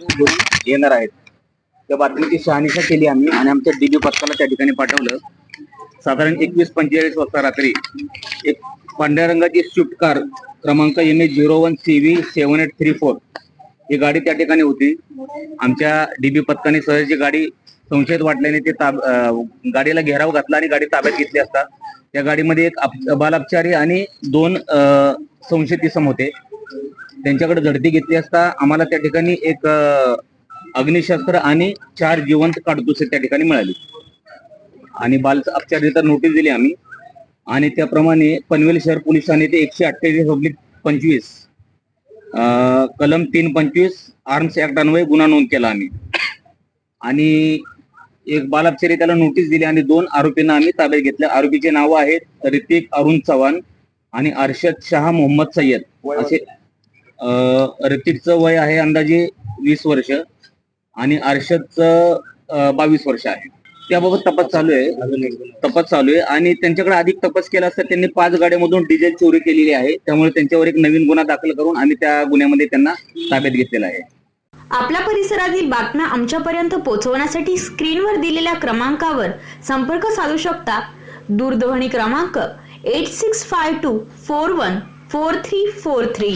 घेऊन येणार आहेत. त्या बातमीची शहानिशा केली आम्ही आणि आमच्या डीबी पथकाला त्या ठिकाणी पाठवलं. साधारण एकवीस पंचेचाळीस वाजता रात्री एक पांढऱ्या रंगाची स्विफ्ट कार क्रमांक M A zero one C V seven eight three four ही गाडी त्या ठिकाणी होती. आमच्या डीबी पथकाने सहजी गाडी संशयित वाटल्याने ते ताब गाडीला घेराव घातला आणि गाडी ताब्यात घेतली असता. त्या गाडीमध्ये एक अप- बालअपचारी आणि दोन संशयित इसम होते. त्यांच्याकडे झडती घेतली असता आम्हाला त्या ठिकाणी एक अग्निशस्त्र आणि चार जिवंत काडतुसे त्या ठिकाणी मिळाली. आणि बाल अपचारी तर नोटीस दिली आम्ही. आणि त्याप्रमाणे पनवेल शहर पोलिसांनी ते एकशे अठ्ठेचाळीस पब्लिक पंचवीस कलम तीन पंचवीस आर्म्स ऍक्ट अन्वये गुन्हा नोंद केला आम्ही. आणि एक बालअपचारी त्याला नोटीस दिली आणि दोन आरोपींना आम्ही ताब्यात घेतल्या आरोपीचे नाव आहेत ऋतिक अरुण चव्हाण आणि अर्षद शहा मोहम्मद सय्यद. असे अं, वय आहे अंदाजे वीस वर्ष आणि अर्षदचं बावीस वर्ष आहे. त्याबाबत तपास चालू आहे. तपास चालू आहे. आणि त्यांच्याकडे अधिक तपास केला असता त्यांनी पाच गाड्यांमधून डिझेल चोरी केलेली आहे. त्यामुळे त्यांच्यावर एक नवीन गुन्हा दाखल करून आम्ही त्या गुन्ह्यामध्ये त्यांना ताब्यात घेतलेला आहे. आपल्या परिसरातील बातम्या आमच्यापर्यंत पोहोचवण्यासाठी स्क्रीनवर दिलेल्या क्रमांकावर संपर्क साधू शकता. दूरध्वनी क्रमांक eight six five two four one four three four three